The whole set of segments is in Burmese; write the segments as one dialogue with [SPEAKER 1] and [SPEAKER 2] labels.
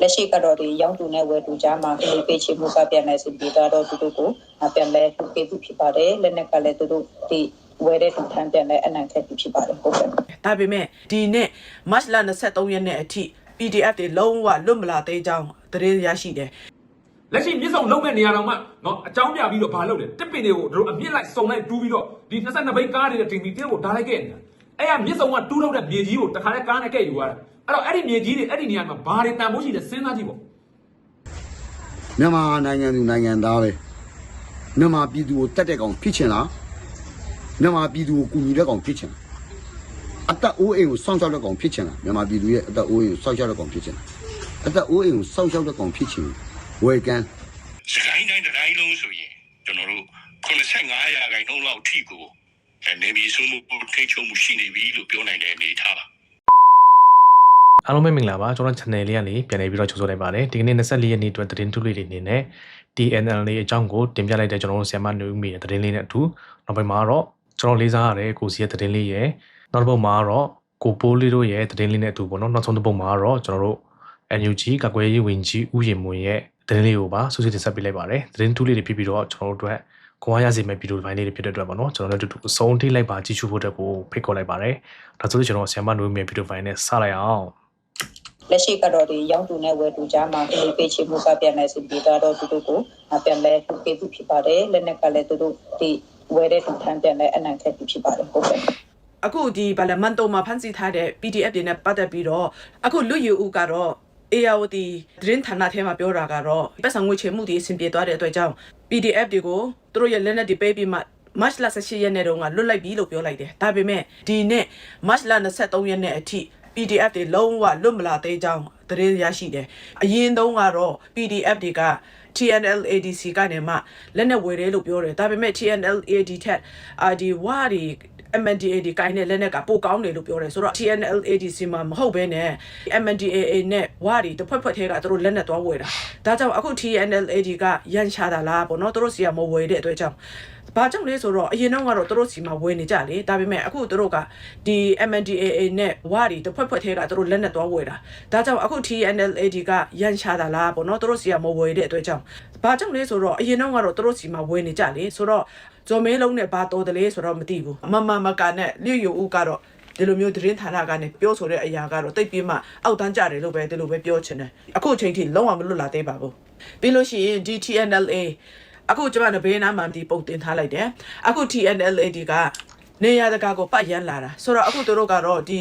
[SPEAKER 1] လက်ရှိကတော့ဒီရောင်းတူနဲ့ဝယ်တူကြားမှာအေးပေးချေမှုကပြန်နေစီပြီးတော့သူတို့ကိုပြန်လဲထုတ်ပေးပြီးဖြစ်ပါတယ်လက်နက်ကလည်းသူတို့ဒီဝယ်တဲ့ထန်ပြန်လဲအနံခက်ပြီးဖြစ်ပါတယ်ဟုတ်ကဲ့
[SPEAKER 2] ဒါပေမဲ့ဒီနေ့ March လ23ရက်နေ့အထိ PDF တွေလုံးဝလွတ်မလာသေးကြောင်းသတင်းရရှိတယ်
[SPEAKER 3] လက်ရှိမြစ်ဆောင်လုံးမဲ့နေရာတော်မှာနော်အကြောင်းပြပြီးတော့ဘာလုပ်လဲတစ်ပင်တွေကိုတို့အမြင့်လိုက်စုံလိုက်တူးပြီးတော့ဒီ22ဘိတ်ကားတွေနဲ့တင်ပြီးတင်းကိုဓာတ်လိုက်ခဲ့နေတာအဲ့ကမြစ်ဆောင်ကတူးထုတ်တဲ့မြေကြီးကိုတခါလဲကားနဲ့ကဲ့ယူရတာ အဲ့တော့အဲ့ဒီမြေကြီးတွေအဲ့ဒီနေရာမှာဘာတွေတန်ဖိုးရှိလဲစဉ်းစားကြည့်ပေါ့
[SPEAKER 4] မြန်မာနိုင်ငံသူနိုင်ငံသားပဲမြန်မာပြည်သူကိုတက်တဲ့ကောင်ဖြစ်ချင်လားမြန်မာပြည်သူကိုကူညီတဲ့ကောင်ဖြစ်ချင်လားအသက်အိုးအိမ်ကိုစောင့်ရှောက်တဲ့ကောင်ဖြစ်ချင်လားမြန်မာပြည်သူရဲ့အသက်အိုးအိမ်ကိုစောင့်ရှောက်တဲ့ကောင်ဖြစ်ချင်လားအသက်အိုးအိမ်ကိုစောင့်ရှောက်တဲ့ကောင်ဖြစ်ချင်ဝယ်ကန်
[SPEAKER 5] စကိုင်းတိုင်းတစ်တိုင်းလုံးဆိုရင်ကျွန်တော်တို့85ရာခိုင်နှုန်းလောက်ထိကိုနေပြည်စုမှုထိတ်ချုံမှုရှိနေပြီလို့ပြောနိုင်တဲ့အနေအထားပါ
[SPEAKER 6] အားလုံးပဲမင်္ဂလာပါကျွန်တော် channel လေးကနေပြန်လည်ပြီးတော့ကြိုဆိုလိုက်ပါတယ်ဒီကနေ့24ရက်နေ့အတွက်သတင်းထုလေးတွေအနေနဲ့ TNL လေးအကြောင်းကိုတင်ပြလိုက်တဲ့ကျွန်တော်တို့ဆီယမနူမီရဲ့သတင်းလေးနဲ့အတူနောက်ပိုင်းမှာတော့ကျွန်တော်လေးစားရတဲ့ကိုစီရဲ့သတင်းလေးရဲ့နောက်တစ်ပုတ်မှာတော့ကိုပိုးလေးတို့ရဲ့သတင်းလေးနဲ့အတူပေါ့နော်နောက်ဆုံးတစ်ပုတ်မှာတော့ကျွန်တော်တို့ NUG ကကွယ်ရေးဝင်ကြီးဦးရင်မွန်ရဲ့သတင်းလေးကိုပါစုစည်းတင်ဆက်ပေးလိုက်ပါတယ်သတင်းထုလေးတွေဖြစ်ပြီးတော့ကျွန်တော်တို့အတွက်ကိုအားရစေမယ့်ဗီဒီယိုပိုင်းလေးတွေဖြစ်တဲ့အတွက်ပေါ့နော်ကျွန်တော်တို့အတူတူအဆုံးထိလိုက်ပါကြည့်ရှုဖို့အတွက်ကိုဖိတ်ခေါ်လိုက်ပါတယ်ဒါဆိုလို့ကျွန်တော်ဆီယမနူမီရဲ့ဗီဒီယိုပိုင်းနဲ့စလိုက်အောင်
[SPEAKER 1] လက်ရှိကတော့ဒီရောင်းတူနဲ့ဝယ်တူကြားမှာအေးပေးချေမှုကပြန်နေစီပြီးတော့သူတို့ကိုပြန်လဲထုတ်ပေးပြီးဖြစ်ပါတယ်လက်နက်ကလည်းသူတို့ဒီဝယ်တဲ့ထန်ပြန်လဲအနံခက်ပြီးဖြစ်ပါတယ်ဟုတ်ကဲ့
[SPEAKER 2] အခုဒီဗလမန်တုံမှာဖန်စီထားတဲ့ PDF တွေနဲ့ပတ်သက်ပြီးတော့အခုလူယူဦးကတော့ AOD သတင်းဌာနထဲမှာပြောတာကတော့ပတ်စံငွေချေမှုတွေအဆင်ပြေသွားတဲ့အတွက်ကြောင့် PDF တွေကိုသူတို့ရဲ့လက်နက်တွေပေးပြီးမှ March လ18ရက်နေ့တုန်းကလွတ်လိုက်ပြီလို့ပြောလိုက်တယ်ဒါပေမဲ့ဒီနေ့ March လ23ရက်နေ့အထိ PDF တွေလုံးဝလွတ်မလာသေးကြောင်းသတင်းရရှိတယ်အရင်တုန်းကတော့ PDF တွေက TNL ADC ကနေမှလက်နက်ဝယ်တယ်လို့ပြောတယ်ဒါပေမဲ့ TNL AD ထက်အာဒီဝါဒီ MNDAA ဒီကိုင်းတဲ့လက်နက်ကပိုကောင်းတယ်လို့ပြောတယ်ဆိုတော့ TNL ADC မှာမဟုတ်ဘဲနဲ့ MNDAA နဲ့ဝါဒီတစ်ဖွဲ့ဖွဲ့ထဲကသူတို့လက်နက်သွားဝယ်တာဒါကြောင့်အခု TNL AD ကရန်ချတာလားပေါ့နော်သူတို့စီကမဝယ်တဲ့အတွက်ကြောင့် ဘာကြောင့်လဲဆိုတော့အရင်တော့ကတော့သူတို့စီမှာဝယ်နေကြလေဒါပေမဲ့အခုသူတို့ကဒီ MNDAA နဲ့ဝါဒီတစ်ဖွဲ့ဖွဲ့ထဲကသူတို့လက်နက်သွားဝယ်တာဒါကြောင့်အခု TNL AD ကရန်ချတာလားပေါ့နော်သူတို့စီကမဝယ်တဲ့အတွက်ကြောင့်ဘာကြောင့်လဲဆိုတော့အရင်တော့ကတော့သူတို့စီမှာဝယ်နေကြလေဆိုတော့ဇော်မဲလုံးနဲ့ဘာတော်တယ်လဲဆိုတော့မသိဘူးမမမကနဲ့လျှို့ယိုဦးကတော့ဒီလိုမျိုးသတင်းဌာနကနေပြောဆိုတဲ့အရာကတော့တိတ်ပြီးမှအောက်တန်းကြတယ်လို့ပဲဒီလိုပဲပြောချင်တယ်အခုအချိန်ထိလုံးဝမလွတ်လာသေးပါဘူးပြီးလို့ရှိရင် DTNLA အခုကျွန်မတို့ဘေးနားမှာဒီပုံတင်ထားလိုက်တယ်အခု TNLA ဒီကနေရတကာကိုပတ်ရန်လာတာဆိုတော့အခုတို့ကတော့ဒီ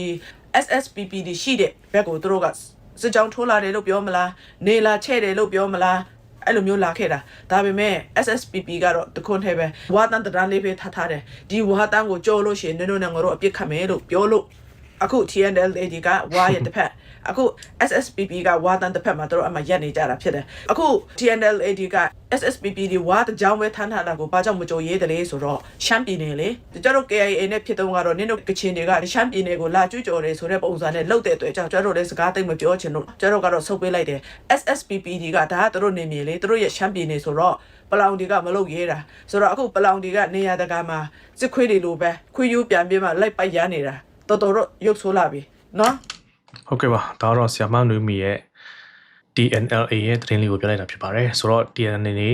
[SPEAKER 2] SSPP ဒီရှိတဲ့ဘက်ကိုတို့ကစစ်ကြောင်းထိုးလာတယ်လို့ပြောမလားနေလာချဲ့တယ်လို့ပြောမလားအဲ့လိုမျိုးလာခဲ့တာဒါပေမဲ့ SSPP ကတော့တခွန်းထဲပဲဝါတန်တရန်လေးပဲထားထားတယ်ဒီဝါတန်ကိုကြော်လို့ရှိရင်နင်တို့နဲ့ငါတို့အပြစ်ခတ်မယ်လို့ပြောလို့အခု TNLA ဒီကဝါရဲ့တစ်ဖက် အခု SSPP ကဝါတန်တစ်ဖက်မှာတို့အမှရက်နေကြတာဖြစ်တယ်အခု TNLA ဒီက SSPP ဒီဝါတကြောင်ပဲထမ်းထားတာကိုဘာကြောင့်မကြိုရေးတယ်လဲဆိုတော့ရှမ်းပြည်နယ်လေကျတို့ KIA နဲ့ဖြစ်တော့ကတော့နင်တို့ကချင်တွေကရှမ်းပြည်နယ်ကိုလာကျူးကျော်တယ်ဆိုတဲ့ပုံစံနဲ့လှုပ်တဲ့အတွက်ကြောင့်ကျတို့လည်းစကားသိမ့်မပြောချင်လို့ကျတို့ကတော့ဆုတ်ပေးလိုက်တယ် SSPP ဒီကဒါကတို့နေမြေလေတို့ရဲ့ရှမ်းပြည်နယ်ဆိုတော့ပလောင်ဒီကမလုပ်ရဲတာဆိုတော့အခုပလောင်ဒီကနေရာတကာမှာစစ်ခွေးတွေလိုပဲခွေးယူပြန်ပြမှာလိုက်ပိုက်ရမ်းနေတာတော်တော်တော့ရုပ်ဆိုးလာပြီနော်
[SPEAKER 6] ဟုတ်ကဲ့ပါဒါတော့ဆီယမနွေမီရဲ့ DNLA ရဲ့သတင်းလေးကိုပြောလိုက်တာဖြစ်ပါတယ်ဆိုတော့ DNLA နေ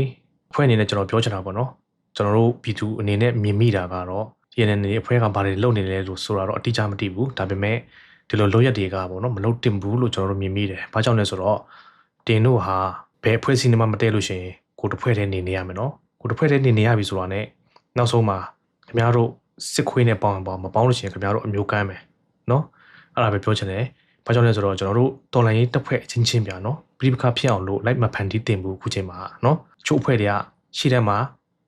[SPEAKER 6] အဖွဲ့အနေနဲ့ကျွန်တော်ပြောချင်တာပေါ့နော်ကျွန်တော်တို့ပြည်သူအနေနဲ့မြင်မိတာကတော့ DNLA အဖွဲ့ကဘာတွေလုပ်နေလဲလို့ဆိုတာတော့အတိအကျမသိဘူးဒါပေမဲ့ဒီလိုလုပ်ရက်တွေကပေါ့နော်မလုပ်တင်ဘူးလို့ကျွန်တော်တို့မြင်မိတယ်ဘာကြောင့်လဲဆိုတော့တင်တို့ဟာဘယ်အဖွဲ့အစည်းနဲ့မှမတည့်လို့ရှိရင်ကိုတစ်ဖွဲ့တည်းနေနေရမယ်နော်ကိုတစ်ဖွဲ့တည်းနေနေရပြီဆိုတာနဲ့နောက်ဆုံးမှာခင်ဗျားတို့စစ်ခွေးနဲ့ပေါင်းပေါင်းမပေါင်းလို့ရှိရင်ခင်ဗျားတို့အမျိုးကမ်းမယ်နော်အဲ့ဒါပဲပြောချင်တယ် ဘာကြောင့်လဲဆိုတော့ကျွန်တော်တို့တော်လိုင်းရေးတစ်ဖွဲ့အချင်းချင်းပြနော်ပြိပခဖြစ်အောင်လို့လိုက်မဖန်တီးတင်ဘူးခုချိန်မှာနော်ချို့အဖွဲ့တွေကရှေ့ထဲမှာ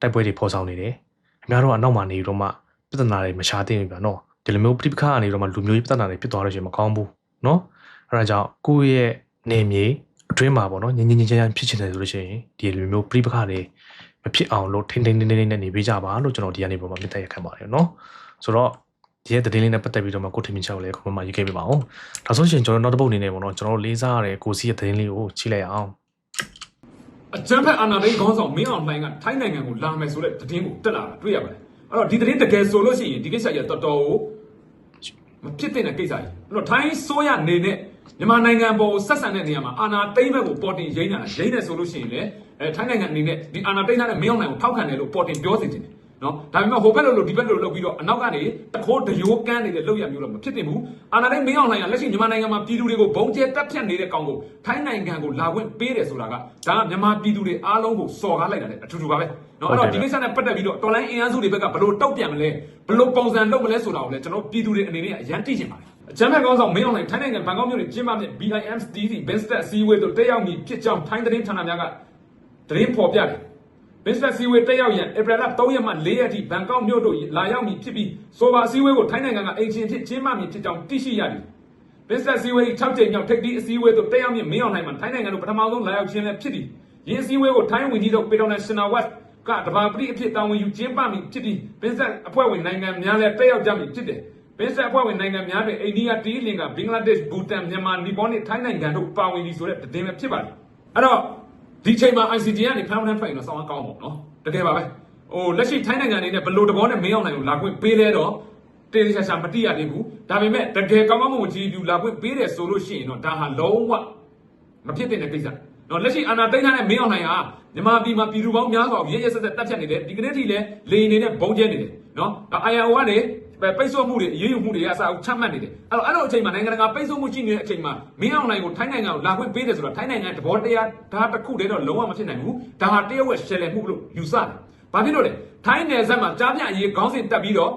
[SPEAKER 6] တိုက်ပွဲတွေဖော်ဆောင်နေတယ်ခင်ဗျားတို့ကအနောက်မှာနေတော့မှပြဿနာတွေမရှားသိဘူးပြနော်ဒီလိုမျိုးပြိပခကနေတော့မှလူမျိုးရေးပြဿနာတွေဖြစ်သွားလို့ရှိရင်မကောင်းဘူးနော်အဲ့ဒါကြောင့်ကိုယ့်ရဲ့နေမြေအတွင်းမှာပေါ့နော်ငင်းငင်းချင်းချင်းဖြစ်ချင်တယ်ဆိုလို့ရှိရင်ဒီလိုမျိုးပြိပခတွေမဖြစ်အောင်လို့ထိန်းထိန်းထိန်းထိန်းနဲ့နေပေးကြပါလို့ကျွန်တော်ဒီကနေပုံမှာမြတ်တက်ရခံပါတယ်နော်ဆိုတော့ ဒီရဲ့သတင်းလေးနဲ့ပတ်သက်ပြီးတော့မှကိုထင်မြင်ချက်ကိုလည်းခုမှရေးခဲ့ပြပါအောင်ဒါဆိုရှင်ကျွန်တော်နောက်တစ်ပုတ်အနေနဲ့ပေါ့နော်ကျွန်တော်လေးစားရတဲ့ကိုစီရဲ့သတင်းလေးကိုချိလိုက်အောင်
[SPEAKER 3] အကြမ်းဖက်အာဏာသိမ်းခေါင်းဆောင်မင်းအောင်လှိုင်ကထိုင်းနိုင်ငံကိုလာမယ်ဆိုတဲ့သတင်းကိုတက်လာတာတွေ့ရပါတယ်အဲ့တော့ဒီသတင်းတကယ်ဆိုလို့ရှိရင်ဒီကိစ္စကြီးကတော်တော်ကိုမဖြစ်တဲ့ကိစ္စကြီးအဲ့တော့ထိုင်းဆိုးရနေနဲ့မြန်မာနိုင်ငံပေါ်ကိုဆက်ဆံတဲ့နေရာမှာအာဏာသိမ်းဘက်ကိုပေါ်တင်ရိမ့်တာရိမ့်တယ်ဆိုလို့ရှိရင်လည်းအဲထိုင်းနိုင်ငံအနေနဲ့ဒီအာဏာသိမ်းထားတဲ့မင်းအောင်နိုင်ကိုထောက်ခံတယ်လို့ပေါ်တင်ပြောစီခြင်းတယ် နော်ဒါပေမဲ့ဟိုဘက်လိုလိုဒီဘက်လိုလိုလုပ်ပြီးတော့အနောက်ကနေတခိုးတရိုးကန်းနေတဲ့လောက်ရမျိုးတော့မဖြစ်တင်ဘူးအာဏာသိမ်းမင်းအောင်နိုင်ကလက်ရှိမြန်မာနိုင်ငံမှာပြည်သူတွေကိုဘုံကျဲတက်ဖြတ်နေတဲ့ကောင်ကိုထိုင်းနိုင်ငံကိုလာခွင့်ပေးတယ်ဆိုတာကဒါကမြန်မာပြည်သူတွေအားလုံးကိုစော်ကားလိုက်တာလေအထူးတူပါပဲနော်အဲ့တော့ဒီကိစ္စနဲ့ပတ်သက်ပြီးတော့တော်လိုင်းအင်အားစုတွေဘက်ကဘယ်လိုတောက်ပြန်မလဲဘယ်လိုပုံစံလုပ်မလဲဆိုတာကိုလည်းကျွန်တော်ပြည်သူတွေအနေနဲ့အရန်သိချင်ပါတယ်အချမ်းဘက်ကောင်းဆောင်မင်းအောင်နိုင်ထိုင်းနိုင်ငံဘန်ကောက်မြို့နယ်ကျင်းပတဲ့ BIMSTC Benstat စီဝေးတို့တက်ရောက်မည်ဖြစ်ကြောင်းထိုင်းသတင်းဌာနများကသတင်းဖော်ပြတယ် Benstat စီဝေးတက်ရောက်ရန်ဧပြီလ3ရက်မှ4ရက်ထိဘန်ကောက်မြို့တို့လာရောက်မည်ဖြစ်ပြီးဆိုပါစီဝေးကိုထိုင်းနိုင်ငံကအင်ဂျင်ဖြစ်ကျင်းပမည်ဖြစ်ကြောင်းသိရှိရသည် Business စီဝေး6ကြိမ်မြောက်ထိပ်သီးအစည်းအဝေးသို့တက်ရောက်မြင့်မင်းအောင်နိုင်မှာထိုင်းနိုင်ငံတို့ပထမဆုံးလာရောက်ခြင်းလည်းဖြစ်သည်။ယင်းအစည်းအဝေးကိုထိုင်းဝန်ကြီးချုပ်ပေတော်နယ်ရှင်နာဝတ်ကတဘာပတိအဖြစ်တာဝန်ယူကျင်းပမည်ဖြစ်ပြီး Business အဖွဲ့ဝင်နိုင်ငံများလည်းတက်ရောက်ကြမည်ဖြစ်တယ်။ Business အဖွဲ့ဝင်နိုင်ငံများတွင်အိန္ဒိယ၊တီလင်္ကာ၊ဘင်္ဂလားဒေ့ရှ်၊ဘူတန်၊မြန်မာ၊နီပေါနဲ့ထိုင်းနိုင်ငံတို့ပါဝင်သည်ဆိုတဲ့သတင်းပဲဖြစ်ပါတယ်။အဲ့တော့ ဒီချိန်မှာ ICT ကနေဖမ်းဖမ်းဖိုင်တော့စောင်းအောင်ကောင်းပါတော့။တကယ်ပါပဲ။ဟိုလက်ရှိထိုင်းနိုင်ငံအနေနဲ့ဘလို့တဘောနဲ့မင်းအောင်နိုင်ကိုလာခွင့်ပေးလဲတော့တေးရှာရှာမတိရသေးဘူးဒါပေမဲ့တကယ်ကောင်းကောင်းမွန်မွန်ကြည်ပြူလာခွင့်ပေးတယ်ဆိုလို့ရှိရင်တော့ဒါဟာလုံးဝမဖြစ်တဲ့ကိစ္စနော်လက်ရှိအာဏာသိမ်းထားတဲ့မင်းအောင်လှိုင်ဟာမြန်မာပြည်မှာပြည်သူပေါင်းများစွာကိုရဲရဲဆက်ဆက်တပ်ဖြတ်နေတယ်ဒီကနေ့ထိလည်းလေရင်နေတဲ့ဘုံကျဲနေတယ်နော်ဒါ IRO ကနေ ပိတ်ဆို့မှုတွေအရေးယူမှုတွေအစားအချမှတ်နေတယ်အဲ့တော့အဲ့လိုအချိန်မှာနိုင်ငံတကာပိတ်ဆို့မှုရှိနေတဲ့အချိန်မှာမင်းအောင်လှိုင်ကိုထိုင်းနိုင်ငံကိုလာခွင့်ပေးတယ်ဆိုတော့ထိုင်းနိုင်ငံတဘောတရားဒါတစ်ခုတည်းတော့လုံးဝမဖြစ်နိုင်ဘူးဒါဟာတရုတ်ရဲ့ရှယ်လယ်မှုလို့ယူဆတယ်ဘာဖြစ်လို့လဲထိုင်းနယ်စပ်မှာကြားပြအရေးခေါင်းစဉ်တက်ပြီးတော့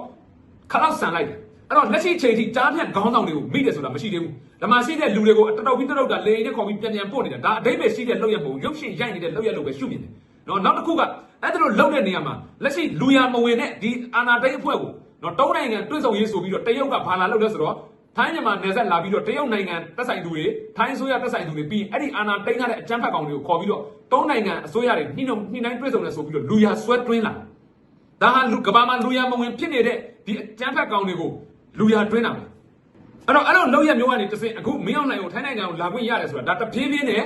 [SPEAKER 3] ခလောက်ဆန်လိုက်တယ်အဲ့တော့လက်ရှိချိန်ထိကြားဖြတ်ခေါင်းဆောင်တွေကိုမိတယ်ဆိုတာမရှိသေးဘူးဓမ္မရှိတဲ့လူတွေကိုတတော်ပြီးတတော်တာလေရင်နဲ့ခေါ်ပြီးပြန်ပြန်ပို့နေတာဒါအတိတ်ပဲရှိတဲ့လောက်ရပုံရုပ်ရှင်ရိုက်နေတဲ့လောက်ရလို့ပဲရှုမြင်တယ်နော်နောက်တစ်ခုကအဲ့ဒါလိုလောက်တဲ့နေရာမှာလက်ရှိလူရမဝင်တဲ့ဒီအာနာသိန်းအဖွဲ့ကို နော်တုံးနိုင်ငံတွန့်ဆောင်ရေးဆိုပြီးတော့တရုတ်ကဘာလာလုပ်လဲဆိုတော့ထိုင်းမြန်မာနယ်စပ်လာပြီးတော့တရုတ်နိုင်ငံတက်ဆိုင်သူတွေထိုင်းအစိုးရတက်ဆိုင်သူတွေပြီးအဲ့ဒီအာနာသိန်းထားတဲ့အကြမ်းဖက်ကောင်တွေကိုခေါ်ပြီးတော့တုံးနိုင်ငံအစိုးရတွေနှိမ့်နှိမ့်နှိမ့်တွန့်ဆောင်နေဆိုပြီးတော့လူရဆွဲတွင်းလာဒါဟာလူကဘာမှာလူရမဝင်ဖြစ်နေတဲ့ဒီအကျန်းဖက်ကောင်တွေကိုလူရတွင်းတာပဲအဲ့တော့အဲ့လိုလောက်ရမျိုးကနေတစ်စင်အခုမင်းအောင်နိုင်ကိုထိုင်းနိုင်ငံကိုလာခွင့်ရတယ်ဆိုတာဒါတပြေးပြေးနဲ့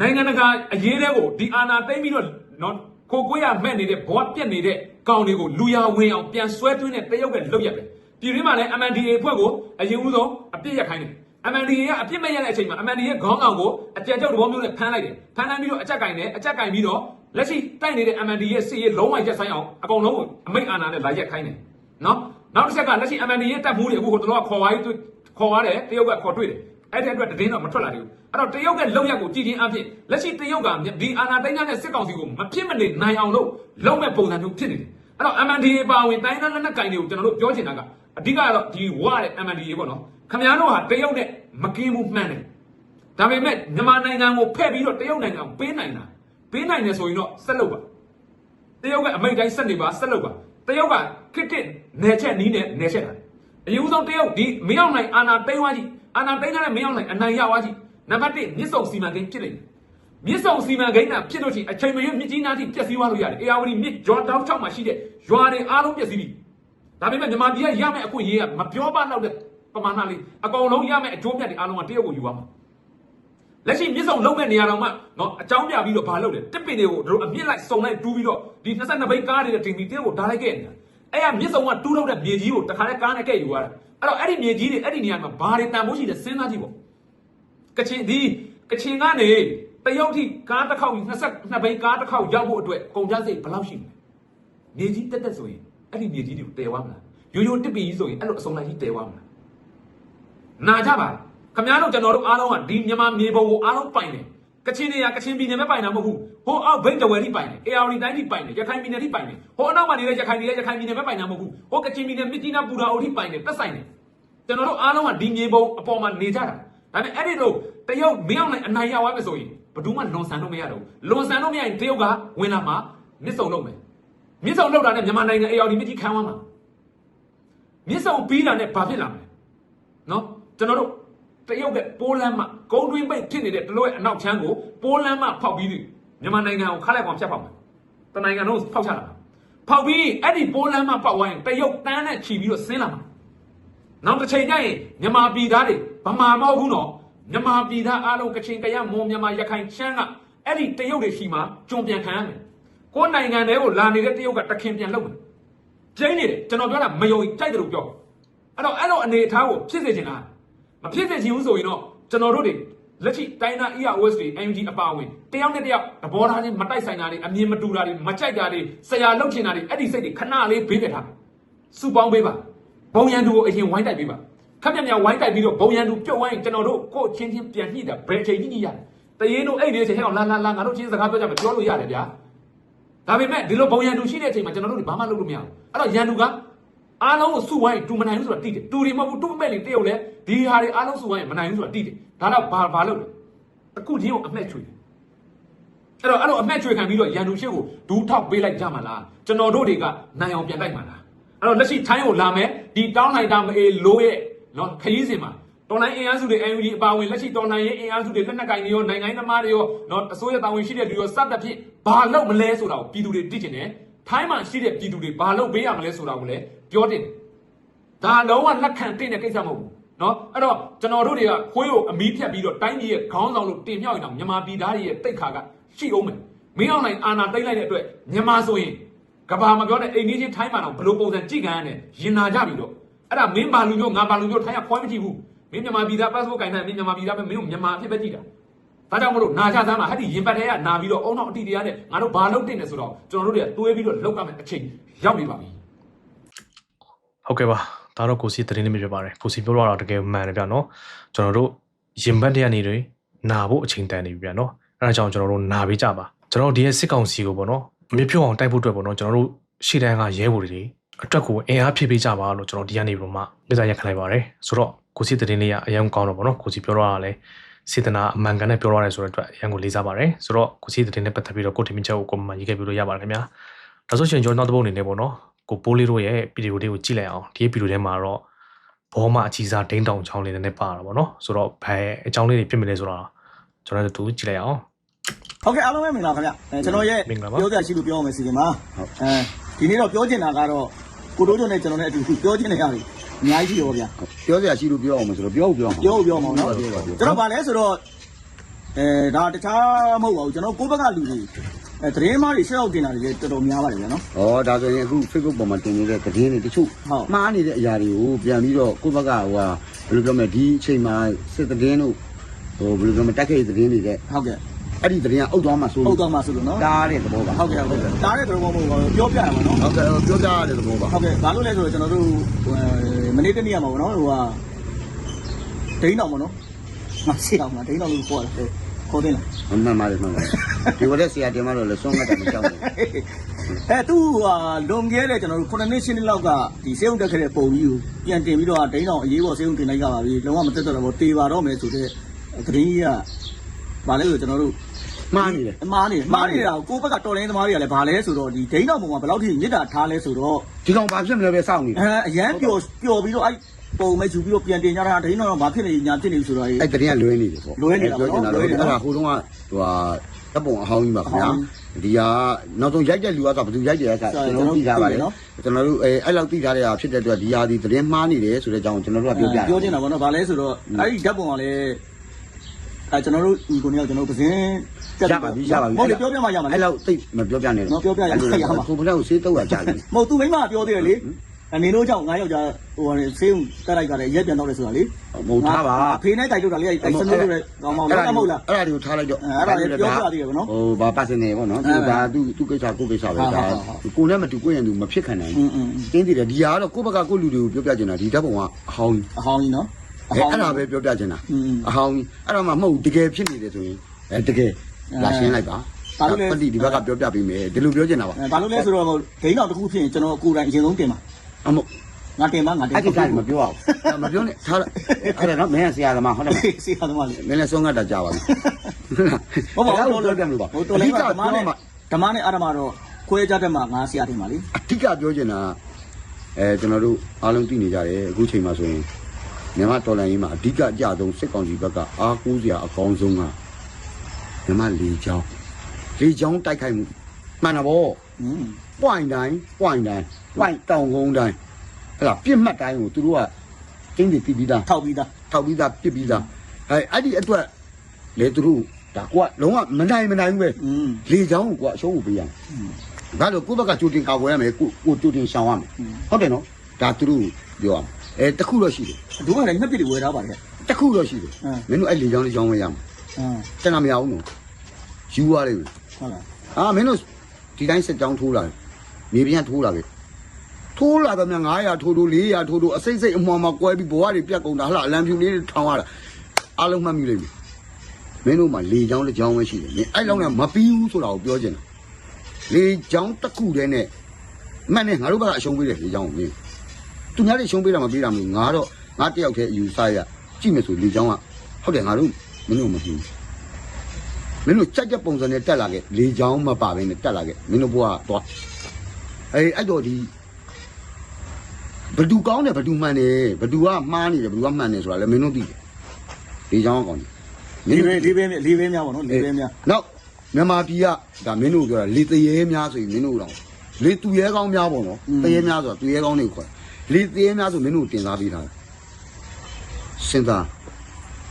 [SPEAKER 3] နိုင်ငံတကာအရေးတွေကိုဒီအာဏာသိမ်းပြီးတော့နော် ကိုကိုရမဲ့နေတဲ့ဘဝပြက်နေတဲ့ကောင်တွေကိုလူရဝင်အောင်ပြန်ဆွဲသွင်းတဲ့တရုတ်ကလောက်ရပဲပြည်တွင်းမှာလည်း MNDA အဖွဲ့ကိုအရင်ဦးဆုံးအပြစ်ရခိုင်းတယ် MNDA ကအပြစ်မဲ့ရတဲ့အချိန်မှာ MNDA ခေါင်းဆောင်ကိုအကြံကြောက်တဘောမျိုးနဲ့ဖမ်းလိုက်တယ်ဖမ်းလိုက်ပြီးတော့အကြက်ကင်တယ်အကြက်ကင်ပြီးတော့လက်ရှိတိုက်နေတဲ့ MNDA ရဲ့စစ်ရေးလုံးဝရက်ဆိုင်အောင်အကုန်လုံးကိုအမိတ်အာဏာနဲ့လာရက်ခိုင်းတယ်နော်နောက်တစ်ချက်ကလက်ရှိ MNDA ရဲ့တပ်မှုတွေအခုဟိုတော့ခေါ်သွားပြီးခေါ်သွားတယ်တရုတ်ကခေါ်တွေ့တယ် အဲ့ဒီအတွက်တည်င်းတော့မထွက်လာသေးဘူးအဲ့တော့တရုတ်ကလောက်ရက်ကိုကြည်ချင်းအဖြစ်လက်ရှိတရုတ်ကဒီအာဏာသိမ်းတဲ့စစ်ကောင်စီကိုမဖြစ်မနေနိုင်အောင်လို့လုံးမဲ့ပုံစံမျိုးဖြစ်နေတယ်အဲ့တော့ MNDA ပါဝင်တိုင်းသားလက်နက်ကင်တွေကိုကျွန်တော်တို့ပြောချင်တာကအဓိကတော့ဒီဝါတဲ့ MNDA ပေါ့နော်ခင်ဗျားတို့ဟာတရုတ်နဲ့မကင်းဘူးမှန်းတယ်ဒါပေမဲ့မြန်မာနိုင်ငံကိုဖဲ့ပြီးတော့တရုတ်နိုင်ငံကိုပေးနိုင်တာပေးနိုင်တယ်ဆိုရင်တော့ဆက်လုပ်ပါတရုတ်ကအမိတ်တိုင်းဆက်နေပါဆက်လုပ်ပါတရုတ်ကခစ်တစ်နယ်ချက်နီးနဲ့နယ်ချက်တာအယူဆုံးတရုတ်ဒီမင်းအောင်နိုင်အာနာသိမ်းသွားကြည့် အာနာသိမ်းထားတဲ့မင်းအောင်နိုင်အနိုင်ရသွားကြည့်နံပါတ်1မြစ်စုံစီမံကိန်းဖြစ်လိမ့်မယ်မြစ်စုံစီမံကိန်းကဖြစ်လို့ရှိရင်အချိန်မရွေးမြစ်ကြီးနားထိပျက်စီးသွားလို့ရတယ်အေယာဝတီမြစ်ဂျော်တောက်ချောက်မှာရှိတဲ့ရွာတွေအားလုံးပျက်စီးပြီဒါပေမဲ့မြန်မာပြည်ကရမယ့်အခွင့်အရေးကမပြောပါတော့တဲ့ပမာဏလေးအကောင်လုံးရမယ့်အကျိုးမြတ်တွေအားလုံးကတရုတ်ကိုယူသွားမှာလက်ရှိမြစ်စုံလုံးမဲ့နေရာတော်မှာနော်အကြောင်းပြပြီးတော့ဘာလုပ်လဲတစ်ပင်တွေကိုတို့အမြင့်လိုက်စုံလိုက်တူးပြီးတော့ဒီ22ဘိတ်ကားတွေနဲ့တင်ပြီးတရုတ်ကိုဓာတ်လိုက်ခဲ့နေတာအဲ့ကမြစ်စုံကတူးထုတ်တဲ့မြေကြီးကိုတခါလဲကားနဲ့ကဲ့ယူသွားတာ အဲ့တော့အဲ့ဒီမြေကြီးတွေအဲ့ဒီနေရာမှာဘာတွေတန်ဖိုးရှိတယ်စဉ်းစားကြည့်ပေါ့ကချင်ဒီကချင်ကနေတရုတ်ထိကားတစ်ခေါက်22ဘိတ်ကားတစ်ခေါက်ရောက်ဖို့အတွက်ကုန်ကျစရိတ်ဘယ်လောက်ရှိမလဲမြေကြီးတက်တက်ဆိုရင်အဲ့ဒီမြေကြီးတွေကိုတည်သွားမလားရိုးရိုးတစ်ပင်ကြီးဆိုရင်အဲ့လိုအစုံလိုက်ကြီးတည်သွားမလားနာကြပါခမည်းတော်ကျွန်တော်တို့အားလုံးကဒီမြန်မာမြေပုံကိုအားလုံးပိုင်တယ်ကချင်နေရကချင်ပြည်နယ်ပဲပိုင်တာမဟုတ်ဘူး ဟိုအောက်ဘိတ်တဝယ်ထိပိုင်တယ် AR တိုင်းထိပိုင်တယ်ရခိုင်ပြည်နယ်ထိပိုင်တယ်ဟိုအနောက်မှာနေတဲ့ရခိုင်ပြည်နယ်ရခိုင်ပြည်နယ်ပဲပိုင်တာမဟုတ်ဘူးဟိုကချင်ပြည်နယ်မြစ်ကြီးနားပူတာအိုထိပိုင်တယ်တက်ဆိုင်တယ်ကျွန်တော်တို့အားလုံးကဒီမြေပုံအပေါ်မှာနေကြတာဒါပေမဲ့အဲ့ဒီလိုတရုတ်မင်းအောင်နိုင်အနိုင်ရသွားမယ်ဆိုရင်ဘယ်သူမှလွန်ဆန်လို့မရတော့ဘူးလွန်ဆန်လို့မရရင်တရုတ်ကဝင်လာမှာမြစ်စုံလုပ်မယ်မြစ်စုံလုပ်တာနဲ့မြန်မာနိုင်ငံ AR မြစ်ကြီးခံသွားမှာမြစ်စုံပြီးတာနဲ့ဘာဖြစ်လာမလဲနော်ကျွန်တော်တို့တရုတ်ကပိုးလမ်းမဂုံတွင်းပိတ်ဖြစ်နေတဲ့တလို့ရဲ့အနောက်ချမ်းကိုပိုးလမ်းမဖောက်ပြီး မြန်မာနိုင်ငံကိုခါလိုက်ကောင်ဖြတ်ပေါက်မယ်တနိုင်ငံလုံးဖောက်ချလာမှာဖောက်ပြီးအဲ့ဒီပိုးလမ်းမပောက်ဝိုင်းတရုတ်တန်းနဲ့ချီပြီးတော့ဆင်းလာမှာနောက်တစ်ချိန်ကျရင်မြန်မာပြည်သားတွေဗမာမဟုတ်ဘူးနော်မြန်မာပြည်သားအားလုံးကချင်ကရမွန်မြန်မာရခိုင်ချမ်းကအဲ့ဒီတရုတ်တွေရှိမှကြုံပြန်ခံရမယ်ကိုယ်နိုင်ငံတွေကိုလာနေတဲ့တရုတ်ကတခင်ပြန်လုပ်မယ်ကျင်းနေတယ်ကျွန်တော်ပြောတာမယုံကြိုက်တယ်လို့ပြောအဲ့တော့အဲ့လိုအနေအထားကိုဖြစ်စေချင်တာမဖြစ်စေချင်ဘူးဆိုရင်တော့ကျွန်တော်တို့တွေ လက်ရှိတိုင်းနာ EOS တွေ MG အပါအဝင်တယောက်နဲ့တယောက်သဘောထားချင်းမတိုက်ဆိုင်တာတွေအမြင်မတူတာတွေမကြိုက်တာတွေဆရာလှုပ်ချင်တာတွေအဲ့ဒီစိတ်တွေခဏလေးဘေးကထားစုပေါင်းပေးပါဘုံရန်သူကိုအရင်ဝိုင်းတိုက်ပေးပါခက်ပြက်မြဝိုင်းတိုက်ပြီးတော့ဘုံရန်သူပြုတ်ဝိုင်းကျွန်တော်တို့ကိုယ့်ချင်းချင်းပြန်ညှိတာဘယ်အချိန်ညှိညှိရတယ်တရေတို့အဲ့ဒီအချိန်ဟဲ့အောင်လာလာလာငါတို့ချင်းစကားပြောကြမယ်ပြောလို့ရတယ်ဗျာဒါပေမဲ့ဒီလိုဘုံရန်တူရှိတဲ့အချိန်မှာကျွန်တော်တို့တွေဘာမှလုပ်လို့မရဘူးအဲ့တော့ရန်တူက အားလုံးကိုစုဝိုင်းတူမနိုင်ဘူးဆိုတာသိတယ်တူတွေမဟုတ်ဘူးတူမဲ့လေတယောက်လဲဒီဟာတွေအားလုံးစုဝိုင်းမနိုင်ဘူးဆိုတာသိတယ်ဒါတော့ဘာဘာလုပ်လဲအခုချင်းကိုအမှက်ချွေတယ်အဲ့တော့အဲ့တော့အမှက်ချွေခံပြီးတော့ရန်တူရှေ့ကိုဒူးထောက်ပေးလိုက်ကြမှာလားကျွန်တော်တို့တွေကနိုင်အောင်ပြန်လိုက်မှာလားအဲ့တော့လက်ရှိထိုင်းကိုလာမယ်ဒီတောင်းလိုက်တာမအေးလို့ရဲ့နော်ခရီးစဉ်မှာတော်လိုင်းအင်အားစုတွေ NUG အပါဝင်လက်ရှိတော်လိုင်းရဲ့အင်အားစုတွေလက်နက်ကင်တွေရောနိုင်ငံရေးသမားတွေရောနော်အစိုးရတာဝန်ရှိတဲ့လူရောစသဖြင့်ဘာလုပ်မလဲဆိုတာကိုပြည်သူတွေသိချင်တယ် ထိုင်းမှာရှိတဲ့ပြည်သူတွေဘာလုပ်ပေးရမလဲဆိုတာကိုလည်းပြောတင်တယ်ဒါလုံးဝလက်ခံတင်တဲ့ကိစ္စမဟုတ်ဘူးနော်အဲ့တော့ကျွန်တော်တို့တွေကခွေးကိုအမီးဖြတ်ပြီးတော့တိုင်းပြည်ရဲ့ခေါင်းဆောင်လို့တင်မြှောက်ရင်တော့မြန်မာပြည်သားတွေရဲ့တိတ်ခါကရှိအောင်မယ်မင်းအောင်နိုင်အာဏာသိမ်းလိုက်တဲ့အတွက်မြန်မာဆိုရင်ကဘာမပြောတဲ့အိမ်ကြီးချင်းထိုင်းမှာတော့ဘယ်လိုပုံစံကြည့်ခံရတယ်ရင်နာကြပြီတော့အဲ့ဒါမင်းဘာလူမျိုးငါဘာလူမျိုးထိုင်းကဖွဲမကြည့်ဘူးမင်းမြန်မာပြည်သား passport ကင်ထားမင်းမြန်မာပြည်သားပဲမင်းတို့မြန်မာအဖြစ်ပဲကြည့်တာ ဒါကြောင့်မလို့နာကြသားမှာဟဲ့ဒီရင်ပတ်ထဲကနာပြီးတော့အုံနောက်အတိတရားနဲ့ငါတို့ဘာလုပ်တင်တယ်ဆိုတော့ကျွန်တော်တို့တွေကတွေးပြီးတော့လောက်ကမယ်အချိန်ရောက်နေပါပြီ
[SPEAKER 6] ဟုတ်ကဲ့ပါဒါတော့ကိုစီသတင်းလေးမျိုးပြပါတယ်ကိုစီပြောတော့တကယ်မှန်တယ်ဗျာနော်ကျွန်တော်တို့ရင်ဘတ်တဲ့ကနေတွေနာဖို့အချိန်တန်နေပြီဗျာနော်အဲဒါကြောင့်ကျွန်တော်တို့နာပေးကြပါကျွန်တော်တို့ဒီရဲ့စစ်ကောင်စီကိုပေါ့နော်မမြပြုတ်အောင်တိုက်ဖို့အတွက်ပေါ့နော်ကျွန်တော်တို့ရှေ့တန်းကရဲဘော်တွေအတွက်ကိုအင်အားဖြည့်ပေးကြပါလို့ကျွန်တော်ဒီကနေပြီးမှပြသရက်ခလိုက်ပါတယ်ဆိုတော့ကိုစီသတင်းလေးကအရင်ကောင်းတော့ပေါ့နော်ကိုစီပြောတော့တာလည်း စေတနာအမှန်ကန်နဲ့ပြောရတယ်ဆိုတဲ့အတွက်အရင်ကိုလေးစားပါတယ်ဆိုတော့ကိုစီသတင်းနဲ့ပတ်သက်ပြီးတော့ကိုတင်မချက်ကိုကိုမှရေးခဲ့ပြလို့ရပါတယ်ခင်ဗျာဒါဆိုရှင်ကျွန်တော်နောက်တစ်ပုတ်အနေနဲ့ပေါ့နော်ကိုပိုးလေးတို့ရဲ့ဗီဒီယိုလေးကိုကြည့်လိုက်အောင်ဒီဗီဒီယိုထဲမှာတော့ဘောမအချီစားဒိန်းတောင်ချောင်းလေးနဲ့ပါတာပေါ့နော်ဆိုတော့ဘယ်အကြောင်းလေးတွေဖြစ်မလဲဆိုတာကျွန်တော်တို့ကြည့်လိုက်အောင်
[SPEAKER 7] ဟုတ်ကဲ့အားလုံးပဲမင်္ဂလာခင်ဗျအဲကျွန်တော်ရဲ့
[SPEAKER 6] မင်္ဂလာပါ
[SPEAKER 7] ပြောပြရှိလို့ပြောအောင်မယ်စီစဉ်ပါအဲဒီနေ့တော့ပြောချင်တာကတော့ကိုတိုးကျော်နဲ့ကျွန်တော်နဲ့အတူတူပြောချင်တဲ့ဟာတွေ အများကြီးရှိရောဗျာ
[SPEAKER 4] ပြောစရာရှိလို့ပြောအောင်မဆိုတော့ပြောပြောအောင်
[SPEAKER 7] ပြောဖို့ပြောမှာနော်
[SPEAKER 4] ပြောပါပြော
[SPEAKER 7] ကျွန်တော်ဗာလဲဆိုတော့အဲဒါတခြားမဟုတ်ပါဘူးကျွန်တော်ကိုယ့်ဘက်ကလူတွေအဲသတင်းမားတွေရှေ့ရောက်တင်တာတွေတော်တော်များပါတယ်ဗျာနော်
[SPEAKER 4] ဩဒါဆိုရင်အခု Facebook ပေါ်မှာတင်နေတဲ့သတင်းတွေတချို့
[SPEAKER 7] ဟုတ်
[SPEAKER 4] မှားနေတဲ့အရာတွေကိုပြန်ပြီးတော့ကိုယ့်ဘက်ကဟိုဟာဘယ်လိုပြောမလဲဒီအချိန်မှာစစ်သတင်းတို့ဟိုဘယ်လိုပြောမလဲတက်ခဲ့တဲ့သတင်းတွေတဲ့
[SPEAKER 7] ဟုတ်ကဲ့
[SPEAKER 4] အဲ့ဒီသတင်းကအုပ်သွားမှဆို
[SPEAKER 7] ဟုတ်တော့မှဆိုလို့နော်
[SPEAKER 4] တားတဲ့သဘောပါ
[SPEAKER 7] ဟုတ်ကဲ့ဟုတ်ကဲ့ဒါတဲ့တော်တော်မဟုတ်ပါဘူးပြောပြရမှာနော်
[SPEAKER 4] ဟုတ်ကဲ့ပြောကြရတဲ့သဘောပါ
[SPEAKER 7] ဟုတ်ကဲ့ဘာလို့လဲဆိုတော့ကျွန်တော်တို့မနေ့တနေ့ရမှာပေါ့နော်ဟိုဟာဒိန်းတော်ပေါ့နော်မဆီအောင်လားဒိန်းတော်လို့ခေါ်တယ်ခေါ်တယ်လား
[SPEAKER 4] မှန်ပါတယ်မှန်ပါတယ်ဒီဝရက်ဆရာတင်မတော့လဲဆုံးငတ်တယ်မကြောက်ဘူး
[SPEAKER 7] အဲသူဟာလွန်ခဲ့တဲ့ကျွန်တော်တို့9နှစ်10နှစ်လောက်ကဒီစေုံတက်ခဲ့တဲ့ပုံကြီးကိုပြန်တင်ပြီးတော့ဒိန်းတော်အရေးပေါ်စေုံတင်လိုက်ကြပါပြီလုံးဝမတက်တော့တော့တေပါတော့မယ်ဆိုတဲ့သတင်းကြီးက ဘာလဲဆိုကျွန်တော်တို့
[SPEAKER 4] မှားနေတယ်
[SPEAKER 7] အမားနေမားနေတာကိုကိုယ့်ဘက်ကတော်လိုင်းသမားတွေကလည်းဘာလဲဆိုတော့ဒီဒိန်းတော်ပုံမှာဘယ်လောက်ထိမြစ်တာထားလဲဆိုတော့
[SPEAKER 4] ဒီကောင်ဘာဖြစ်မလဲပဲစောင့်နေတယ်
[SPEAKER 7] အဲအရန်ပျော်ပျော်ပြီးတော့အဲ့ပုံမဲ့ယူပြီးတော့ပြန်တင်ကြတာဒိန်းတော်ကဘာဖြစ်နေညာဖြစ်နေဆိုတော့
[SPEAKER 4] အဲ့သတင်းကလွဲနေတယ်ပေါ့
[SPEAKER 7] လွဲနေတာပေါ့
[SPEAKER 4] ပြောချင်တာ
[SPEAKER 7] လွဲ
[SPEAKER 4] တော့
[SPEAKER 7] နေတာ
[SPEAKER 4] အဲ့ဒါဟိုတုန်းကဟိုဟာတပ်ပုံအဟောင်းကြီးပါခင်ဗျာ
[SPEAKER 7] အဟောင်း
[SPEAKER 4] ဒီဟာနောက်ဆုံးရိုက်တဲ့လူကတော့ဘယ်သူရိုက်တယ်ကကျွန်တော်တို့သိထားပါတယ်
[SPEAKER 7] နော်
[SPEAKER 4] ကျွန်တော်တို့အဲအဲ့လောက်သိထားတဲ့ဟာဖြစ်တဲ့အတွက်ဒီဟာဒီသတင်းမှားနေတယ်ဆိုတဲ့အကြောင်းကျွန်တော်တို့ကပြောပြတယ်
[SPEAKER 7] ပြောချင်တာပေါ့နော်ဘာလဲဆိုတော့အဲ့ဒီဓာတ်ပုံကလည်း အဲကျွန်တော်တို့ဒီကိုနေကကျွန်တော်ပစင်း
[SPEAKER 4] ရပါပြီရပါပြီ
[SPEAKER 7] ဟုတ်တယ်ပြောပြမှရမှာလေ
[SPEAKER 4] အဲ့လောက်သိမပြောပြနဲ့
[SPEAKER 7] နော်ပြောပြရမှာရမှာ
[SPEAKER 4] ကိုဘလောက်ဆေးတော့ရကြတယ်
[SPEAKER 7] မဟုတ်သူမိမပြောသေးတယ်လေအနေတို့ကြောင့်ငါယောက်ျားဟိုဆေးုံတက်လိုက်ကြတယ်ရက်ပြန်တော့တယ်ဆိုတာလေ
[SPEAKER 4] မဟုတ်ထားပါ
[SPEAKER 7] ဖေးနဲ့တိုက်တော့တာလေအဲ့စနစ်လို့လေကောင်းမောင်လားမဟုတ်လား
[SPEAKER 4] အဲ့ဒါတွေကိုထားလိုက်တော့
[SPEAKER 7] အဲ့ဒါလည်းပြောပြသေးတယ်ဗောနော်
[SPEAKER 4] ဟိုဘာပတ်စင်နေပေါ့နော်သူဒါသူသူကိစ္စကိုကိစ္စပဲဒါကိုနဲ့မတူကိုရင်သူမဖြစ်ခံနိုင်
[SPEAKER 7] อื
[SPEAKER 4] ဘူး
[SPEAKER 7] ม
[SPEAKER 4] ကျင်းတည်တယ်ဒီဟာကတော့ကိုယ့်ဘက်ကကိုယ့်လူတွေကိုပြောပြချင်တာဒီဓာတ်ပုံကအဟောင်းကြီး
[SPEAKER 7] အဟောင်းကြီးနော်
[SPEAKER 4] အဲအဲ့ဒါပဲပြောပြချင်တာ
[SPEAKER 7] อืม
[SPEAKER 4] အဟောင်းကြီးအဲ့တော့မှမဟုတ်ဘူးတကယ်ဖြစ်နေတယ်ဆိုရင်အဲတကယ်လာရှင်းလိုက်ပါ
[SPEAKER 7] ဘာလို့လဲ
[SPEAKER 4] ပတိဒီဘက်ကပြောပြပေးမယ်ဒီလိုပြောချင်တာပါ
[SPEAKER 7] အဲဘာလို့လဲဆိုတော့ဒိန်းတော်တစ်ခုဖြစ်ရင်ကျွန်တော်ကိုယ်တိုင်အရင်ဆုံးတင်ပါ
[SPEAKER 4] အမဟုတ်
[SPEAKER 7] ငါတင်ပါငါတင်
[SPEAKER 4] အဲ့ဒီကမပြောအောင်မပြောနဲ့ထားလိုက်အဲ့ဒါတော့မင်းဆရာသမားဟုတ်တယ်မ
[SPEAKER 7] စီရသမားလေ
[SPEAKER 4] မင်းလည်းဆုံးငတ်တာကြာပါပြီ
[SPEAKER 7] ဟုတ်ပါ
[SPEAKER 4] အဲ့ဒါ
[SPEAKER 7] ဘူး
[SPEAKER 4] ကိုပြောပြမလို့ပါ
[SPEAKER 7] ဟိုတော်လိုင်းကဓမ္မနဲ့
[SPEAKER 4] မှာ
[SPEAKER 7] ဓမ္မနဲ့အာရမတော့ခွဲကြတဲ့မှာငါဆရာတင်ပါလေ
[SPEAKER 4] အဓိကပြောချင်တာအဲကျွန်တော်တို့အားလုံးသိနေကြတယ်အခုချိန်မှာဆိုရင် မြန်မာတော်လှန်ရေးမှာအဓိကအကြဆုံးစစ်ကောင်စီဘက်ကအားကိုးစရာအကောင်းဆုံးကမြန်မာလေချောင်းလေချောင်းတိုက်ခိုက်မှုမှန်တာဗောပွိုင်တိုင်းပွိုင်တိုင်းပွိုင်တောင်ကုန်းတိုင်းအဲ့ဒါပြစ်မှတ်တိုင်းကိုသူတို့ကတင်းတွေပြီးပြီးသား
[SPEAKER 7] ထောက်ပြီးသား
[SPEAKER 4] ထောက်ပြီးသားပြစ်ပြီးသားအဲ့အဲ့ဒီအတွက်လေသူတို့ဒါကွာလုံးဝမနိုင်မနိုင်ဘူးပဲလေချောင်းကိုကွာအရှုံးကိုပေးရမယ်ဒါလို့ကိုယ့်ဘက်ကကြိုတင်ကာကွယ်ရမယ်ကိုကိုကြိုတင်ရှောင်ရမယ်ဟုတ်တယ်နော်ဒါသူတို့ပြောရမယ် အဲတခုတော့ရှိတယ်
[SPEAKER 7] ဒုကလည်းနှစ်ပြည့်တွေဝယ်ထားပါလေ
[SPEAKER 4] တစ်ခုတော့ရှိတယ်
[SPEAKER 7] ဟမ်
[SPEAKER 4] မင်းတို့အဲ့လေချောင်းလေးချောင်းပဲရမှာ
[SPEAKER 7] ဟမ်
[SPEAKER 4] တဏမရအောင်နော်ယူရလိမ့်မယ်
[SPEAKER 7] ဟုတ်လား
[SPEAKER 4] အာမင်းတို့ဒီတိုင်းစစ်ကြောင်းထိုးလာတယ်မြေပြန်ထိုးလာပဲထိုးလာတော့များ900ထိုးထိုး400ထိုးထိုးအစိမ့်စိမ့်အမှောင်မှာကွဲပြီးဘဝတွေပြတ်ကုန်တာဟလာအလံဖြူလေးတွေထောင်ရတာအားလုံးမှတ်မိလိမ့်မယ်မင်းတို့မှလေချောင်းတစ်ချောင်းပဲရှိတယ်မင်းအဲ့လောက်နဲ့မပြီးဘူးဆိုတာကိုပြောချင်တာလေချောင်းတစ်ခုတည်းနဲ့မှတ်နဲ့ငါတို့ဘက်ကအရှုံးပေးတယ်လေချောင်းကိုမင်း သူများတွေရှုံးပေးတာမပေးတာမလို့ငါတော့ငါတယောက်တည်းအယူဆရကြည့်မယ်ဆိုလေချောင်းကဟုတ်တယ်ငါတို့မင်းတို့မပြီးဘူးမင်းတို့ကြက်ကြက်ပုံစံနဲ့တက်လာခဲ့လေချောင်းမပါဘဲနဲ့တက်လာခဲ့မင်းတို့ဘွားသွားအေးအဲ့တော့ဒီဘဒူကောင်းတယ်ဘဒူမှန်တယ်ဘဒူကမှားနေတယ်ဘဒူကမှန်တယ်ဆိုတာလည်းမင်းတို့သိတယ်လေချောင်းကောင်းတယ်
[SPEAKER 7] လေးပဲလေးပဲလေးပဲများပါနော်လေးပဲများ
[SPEAKER 4] နောက်မြန်မာပြည်ကဒါမင်းတို့ပြောတာလေတရေများဆိုရင်မင်းတို့တော့လေသူရဲကောင်းများပေါ့နော်တရေများဆိုတာသူရဲကောင်းတွေခေါ်တယ် လေတရေများဆိုမင်းတို့တင်စားပေးထားတယ်စဉ်းစား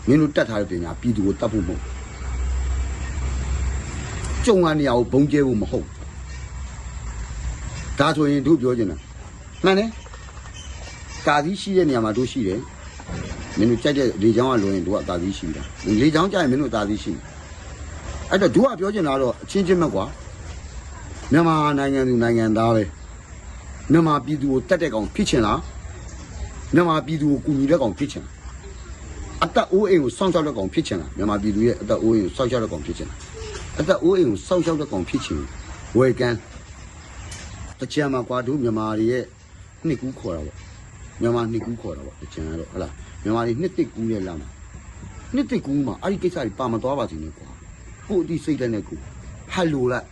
[SPEAKER 4] မင်းတို့တက်ထားတဲ့ပညာပြည်သူကိုတတ်ဖို့မဟုတ်ကြုံရနေရကိုဘုံကျဲဖို့မဟုတ်ဒါဆိုရင်တို့ပြောချင်တာမှန်တယ်ကာသီးရှိတဲ့နေရာမှာတို့ရှိတယ်မင်းတို့ကြိုက်တဲ့လေချောင်းကလွန်ရင်တို့ကကာသီးရှိတာလေချောင်းကြရင်မင်းတို့ကာသီးရှိအဲ့တော့တို့ကပြောချင်တာတော့အချင်းချင်းပဲကွာမြန်မာနိုင်ငံသူနိုင်ငံသားပဲ မြန်မာပြည်သူကိုတက်တဲ့ကောင်ဖြစ်ချင်လားမြန်မာပြည်သူကိုကူညီတဲ့ကောင်ဖြစ်ချင်လားအသက်အိုးအိမ်ကိုစောင့်ရှောက်တဲ့ကောင်ဖြစ်ချင်လားမြန်မာပြည်သူရဲ့အသက်အိုးအိမ်ကိုစောင့်ရှောက်တဲ့ကောင်ဖြစ်ချင်လားအသက်အိုးအိမ်ကိုစောက်ရှောက်တဲ့ကောင်ဖြစ်ချင်ဝယ်ကန်တချမ်းမှာကွာတို့မြန်မာတွေရဲ့နှစ်ကူးခေါ်တာပေါ့မြန်မာနှစ်ကူးခေါ်တာပေါ့တချမ်းကတော့ဟတ်လားမြန်မာတွေနှစ်တစ်ကူးရဲ့လာမှာနှစ်တစ်ကူးမှာအဲ့ဒီကိစ္စတွေပါမသွားပါစေနဲ့ကွာကို့အတိစိတ်တဲ့နဲ့ကိုဟယ်လိုလိုက်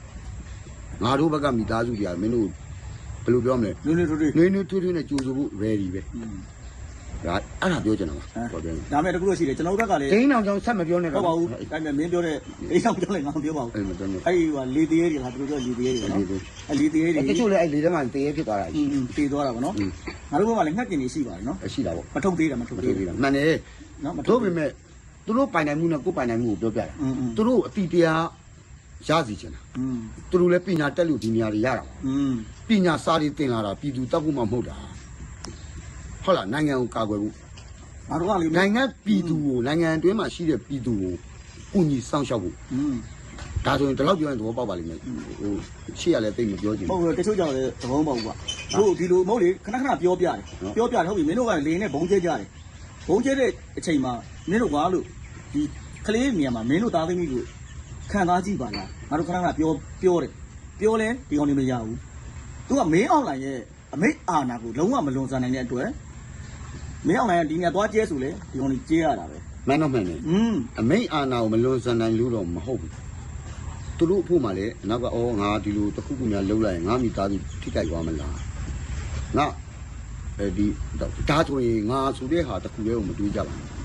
[SPEAKER 4] ငါတို့ဘက်ကမိသားစုတွေကမင်းတို့ ဘယ်လိုပြောမလဲ
[SPEAKER 7] နွေးနွေးထွေးထွေး
[SPEAKER 4] နွေးနွေးထွေးထွေးနဲ့ကြိုးဆိုဖို့ ready ပဲဒါအဲ့ဒါပြောချင်တာပါပြောတယ်
[SPEAKER 7] ဒါမဲ့တကူလို့ရှိတယ်ကျွန်တော်တို့ဘက်ကလည်း
[SPEAKER 4] ဒိန်းအောင်ကြောင့်ဆက်မပြောနဲ့တော့
[SPEAKER 7] ဟုတ်ပါဘူးဒါပေမဲ့မင်းပြောတဲ့ဒိန်းအောင်ကြောင့်လည်းငါမပြောပါဘူး
[SPEAKER 4] အဲ့မတော်ဘူး
[SPEAKER 7] အဲ့ဒီဟာလေသေးတွေလားသူတို့ပြောလေသေးတွေနော်အဲ့လေသေးတွေ
[SPEAKER 4] တချို့လည်းအဲ့လေထဲမှာသေးရဖြစ်သွားတာ
[SPEAKER 7] ကြီးသေသွားတာပေါ့နော်ငါတို့ဘက်ကလည်းငှက်ကျင်နေရှိပါတယ်နော်
[SPEAKER 4] ရှိတာပေါ့
[SPEAKER 7] မထုတ်သေးတာမထုတ်သေး
[SPEAKER 4] တာမှန်တယ်
[SPEAKER 7] နော်မထုတ်
[SPEAKER 4] ပေမဲ့သူတို့ပိုင်နိုင်မှုနဲ့ကိုယ်ပိုင်နိုင်မှုကိုပြောပြတာသူတို့အတိတရား ရစီချင်တာ
[SPEAKER 7] อืม
[SPEAKER 4] သူတို့လည်းပညာတက်လို့ဒီနေရာတွေရတာ
[SPEAKER 7] อืม
[SPEAKER 4] ပညာစားတွေတင်လာတာပြည်သူတက်ဖို့မှမဟုတ်တာဟုတ်လားနိုင်ငံကိုကာကွယ်ဖို့
[SPEAKER 7] ငါတို့ကလေ
[SPEAKER 4] နိုင်ငံပြည်သူကိုနိုင်ငံအတွင်းမှာရှိတဲ့ပြည်သူကိုကုညီစောင့်ရှောက်ဖို့
[SPEAKER 7] อืม
[SPEAKER 4] ဒါဆိုရင်ဒီလောက်ပြောရင်သဘောပေါက်ပါလိမ့်မယ်ဟိုရှေ့ရလည်းသိမပြောချင်
[SPEAKER 7] ဟုတ်
[SPEAKER 4] ဘူး
[SPEAKER 7] ကဲ့တချို့ကြောင့်လည်းသဘောမပေါက်ဘူးကွာတို့ဒီလိုမဟုတ်လေခဏခဏပြောပြတယ်ပြောပြတယ်ဟုတ်ပြီမင်းတို့ကလေနဲ့ဘုံကျဲကြတယ်ဘုံကျဲတဲ့အချိန်မှာမင်းတို့ကလို့ဒီကလေးမြန်မှာမင်းတို့သားသမီးကို ခံစားကြည့်ပါလားငါတို့ခဏခဏပြောပြောတယ်ပြောလဲဒီကောင်လေးမရဘူးသူကမင်းအောင်လိုင်ရဲ့အမိတ်အာနာကိုလုံးဝမလွန်ဆန်နိုင်တဲ့အတွက်မင်းအောင်လိုင်ကဒီညသွားကျဲဆိုလေဒီကောင်လေးကျဲရတာပဲ
[SPEAKER 4] မှန်တော့မှန်တယ်
[SPEAKER 7] อืม
[SPEAKER 4] အမိတ်အာဏာကိုမလွန်ဆန်နိုင်လို့တော့မဟုတ်ဘူးသူတို့အဖို့မှလည်းနောက်ကအော်ငါဒီလိုတစ်ခုခုများလှုပ်လိုက်ရင်ငါမိသားစုထိခိုက်သွားမလားငါအဲဒီဒါဆိုရင်ငါဆိုတဲ့ဟာတစ်ခုလေးကိုမတွေးကြပါဘူး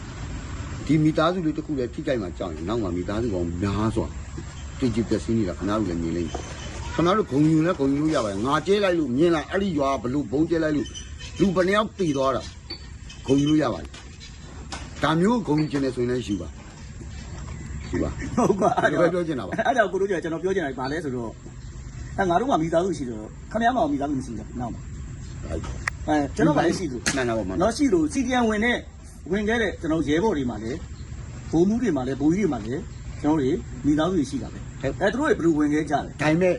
[SPEAKER 4] ဒီမိသားစုလေးတစ်ခုလေးထိခိုက်မှကြောက်ရင်နောက်မှမိသားစုကောင်များစွာတည်ကြည်ပျက်စီးနေတာခဏလိုလည်းမြင်လိမ့်မယ်ခဏလိုဂုံယူလဲဂုံယူလို့ရပါတယ်ငါကျဲလိုက်လို့မြင်လိုက်အဲ့ဒီရွာဘလို့ဘုံကျဲလိုက်လို့လူဘယ်နှယောက်တည်သွားတာဂုံယူလို့ရပါတယ်ဒါမျိုးဂုံယူခြင်းနဲ့ဆိုရင်လည်းယူပါယူပါ
[SPEAKER 7] ဟုတ်ကွာ
[SPEAKER 4] အဲ့ဒါပဲပြောချင်တာပါ
[SPEAKER 7] အဲ့ဒါကိုတို့ကျကျွန်တော်ပြောချင်တာပါလဲဆိုတော့အဲငါတို့ကမိသားစုရှိတော့ခမရမအောင်မိသားစုမရှိဘူးနောက်မှာအဲကျွန်တော်ကလည်းရှိသူ
[SPEAKER 4] မှန်တာပေါ့မှန်တာ
[SPEAKER 7] တော့ရှိလို့စီပြန်ဝင်တဲ့ ဝင်ခဲ့တဲ့ကျွန်တော်ရဲဘော်တွေမှာလည်းဘိုးမှုတွေမှာလည်းဘိုးကြီးတွေမှာလည်းကျွန်တော်တွေမိသားစုရှိတာပဲအဲသူတို့တွေဘယ်လိုဝင်ခဲ့ကြလဲ
[SPEAKER 4] ဒါပေမဲ့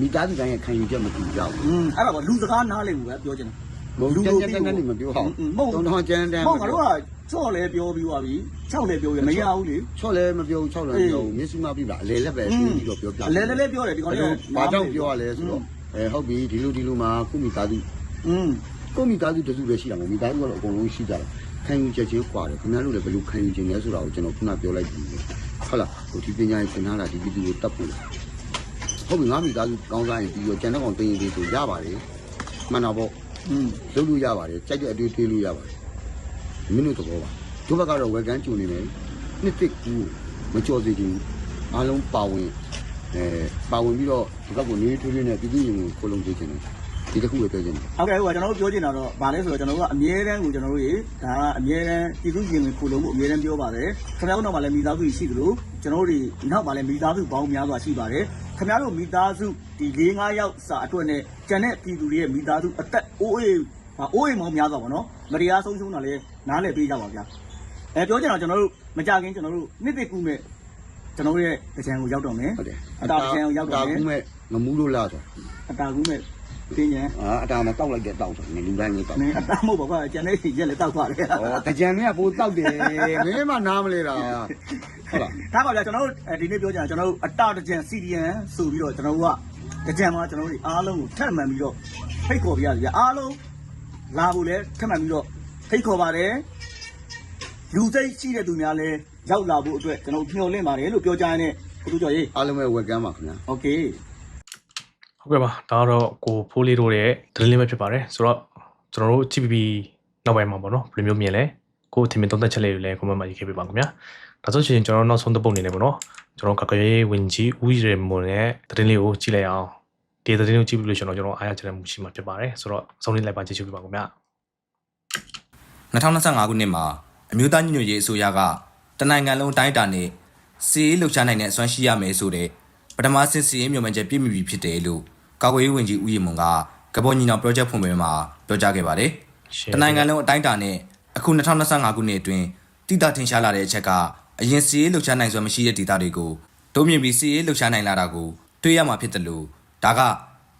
[SPEAKER 4] မိသားစုတိုင်းရဲ့ခံယူချက်မတူကြဘူး
[SPEAKER 7] อืมအဲ့ဒါကလူစကားနားလည်ဘူးပဲပြောချင်တာ
[SPEAKER 4] ဘုံကျန်ကျန်တန်းတန်းမပြောဟောင်း
[SPEAKER 7] မဟုတ်
[SPEAKER 4] တုံးတော့ကျန်တန်း
[SPEAKER 7] မဟုတ်ငါတို့ကချော့လဲပြောပြီးသွားပြီ၆လဲပြောရမရဘူးလေ
[SPEAKER 4] ချော့လဲမပြောချော့လဲမပြောမျက်စိမပြပြအလဲလက်ပဲပြီးပြီးတော့ပြောပြ
[SPEAKER 7] အလဲလဲလဲပြောတယ်ဒီကောင်
[SPEAKER 4] အဲ့
[SPEAKER 7] လေး
[SPEAKER 4] တော့ဘာကြောင့်ပြောရလဲဆိုတော့အဲဟုတ်ပြီဒီလိုဒီလိုမှာခုမိသားစု
[SPEAKER 7] อืม
[SPEAKER 4] ကိုမိသားစုတစုပဲရှိတာမဟုတ်မိသားစုကတော့အကုန်လုံးရှိကြတယ် ခံယူချက်ချင်းကွာတယ်ခင်ဗျားတို့လည်းဘယ်လိုခံယူခြင်းလဲဆိုတာကိုကျွန်တော်ခုနပြောလိုက်ပြီဟုတ်လားဟိုဒီပညာရေးသင်ထားတာဒီပြည်သူကိုတတ်ဖို့ဟုတ်ပြီငါမိသားစုကောင်းစားရင်ပြီးတော့ကျန်တဲ့ကောင်တင်းရင်တင်းဆိုရပါတယ်မှန်တာပေါ့
[SPEAKER 7] อืม
[SPEAKER 4] လုပ်လို့ရပါတယ်ကြိုက်တဲ့အတွေ့တွေးလို့ရပါတယ်မင်းတို့သဘောပါတို့ဘက်ကတော့ဝယ်ကန်းကျူနေတယ်နှစ်တစ်ကူမကြော်စေချင်ဘူးအားလုံးပါဝင်အဲပါဝင်ပြီးတော့ဒီဘက်ကိုနေထွေးထွေးနဲ့ပြည်သူ့ရင်ကိုခိုးလုံးစေချင်တယ် ဒီတစ်ခုပဲပြောချင်တယ်
[SPEAKER 7] ဟုတ်ကဲ့ဟိုကကျွန်တော်တို့ပြောချင်တာတော့ဗာလဲဆိုတော့ကျွန်တော်တို့ကအမြဲတမ်းကိုကျွန်တော်တို့ရေဒါကအမြဲတမ်းပြည်သူရင်ဝင်ခုလုံးမှုအမြဲတမ်းပြောပါတယ်ခင်ဗျားတို့နောက်မှာလည်းမိသားစုရှိသလိုကျွန်တော်တို့ဒီနောက်မှာလည်းမိသားစုပေါင်းများစွာရှိပါတယ်ခင်ဗျားတို့မိသားစုဒီ၄၅ယောက်စာအတွက်နဲ့ကျန်တဲ့ပြည်သူတွေရဲ့မိသားစုအသက်အိုးအိမ်ဟာအိုးအိမ်မောင်းများစွာပေါ့နော်မတရားဆုံးရှုံးတာလည်းနားလည်ပေးကြပါဗျာအဲပြောချင်တော့ကျွန်တော်တို့မကြခင်ကျွန်တော်တို့နှစ်သိကူမဲ့ကျွန်တော်တို့ရဲ့တကြံကိုရောက်တော့မယ်
[SPEAKER 4] ဟုတ်တယ်
[SPEAKER 7] အတာတကြံကိုရောက်
[SPEAKER 4] တာ
[SPEAKER 7] တော့မယ်
[SPEAKER 4] ကူမဲ့ငမူးလို့လားဆို
[SPEAKER 7] အတာကူမဲ့ တင်းညံ
[SPEAKER 4] အာအတာမတောက်လိုက်တဲ့တောက်ဆိုနေလူတိုင်းကြီးတောက်
[SPEAKER 7] နင်အတာမဟုတ်ပါကွာကျန်တဲ့ရက်လည်းတောက်ပါတယ်
[SPEAKER 4] ဩတကြံနဲ့ပိုတောက်တယ်မင်းမနားမလဲလားဟုတ်လား
[SPEAKER 7] ဒါပါဗျာကျွန်တော်တို့ဒီနေ့ပြောကြတာကျွန်တော်တို့အတာတကြံ CDN ဆိုပြီးတော့ကျွန်တော်တို့ကတကြံမှာကျွန်တော်တို့အားလုံးကိုထပ်မှန်ပြီးတော့ဖိတ်ခေါ်ပြရစီဗျာအားလုံးလာဖို့လဲထပ်မှန်ပြီးတော့ဖိတ်ခေါ်ပါတယ်လူစိတ်ရှိတဲ့သူများလဲရောက်လာဖို့အတွက်ကျွန်တော်မျှော်လင့်ပါတယ်လို့ပြောကြရင်ကိုသူကျော်ရေး
[SPEAKER 4] အားလုံးပဲဝက်ကမ်းပါခင်ဗျာ
[SPEAKER 7] โอเค
[SPEAKER 6] ဟုတ်ကဲ့ပါဒါကတော့ကိုဖိုးလေးတို့ရဲ့သတင်းလေးပဲဖြစ်ပါတယ်ဆိုတော့ကျွန်တော်တို့ GPP နောက်ပိုင်းမှာပေါ့နော်ဘယ်လိုမျိုးမြင်လဲကိုထင်မြင်သုံးသပ်ချက်လေးတွေလည်း comment မှာရေးခဲ့ပေးပါခင်ဗျာဒါဆိုရှင်ကျွန်တော်နောက်ဆုံးတစ်ပုတ်အနေနဲ့ပေါ့နော်ကျွန်တော်ကကရေးဝင်ကြီးဦးရမွန်ရဲ့သတင်းလေးကိုကြည့်လိုက်အောင်ဒီသတင်းကိုကြည့်ပြီးလို့ကျွန်တော်ကျွန်တော်အားရချင်တဲ့မှုရှိမှာဖြစ်ပါတယ်ဆိုတော့အဆုံးလေးလိုက်ပါကြည့်ရှုပေးပါခင်ဗျာ
[SPEAKER 8] 2025ခုနှစ်မှာအမျိုးသားညီညွတ်ရေးအစိုးရကတနိုင်ငံလုံးအတိုင်းအတာနဲ့စီးရေးလှုပ်ရှားနိုင်တဲ့အစွမ်းရှိရမယ်ဆိုတဲ့ပထမဆင့်စီးရေးမြို့မှန်ချက်ပြည့်မီပြီဖြစ်တယ်လို့ ကာကွယ်ရေးဝန်ကြီးဦးရီမွန်ကကဘောညီနောင် project ဖွင့်ပွဲမှာပြောကြားခဲ့ပါတယ်။တနိုင်ငံလုံးအတိုင်းအတာနဲ့အခု2025ခုနှစ်အတွင်းတိတာထင်ရှားလာတဲ့အချက်ကအရင်စီးရေးလှုပ်ရှားနိုင်စွမ်းမရှိတဲ့ဒေသတွေကိုဒုံမြင့်ပြီးစီးရေးလှုပ်ရှားနိုင်လာတာကိုတွေ့ရမှာဖြစ်တယ်လို့ဒါက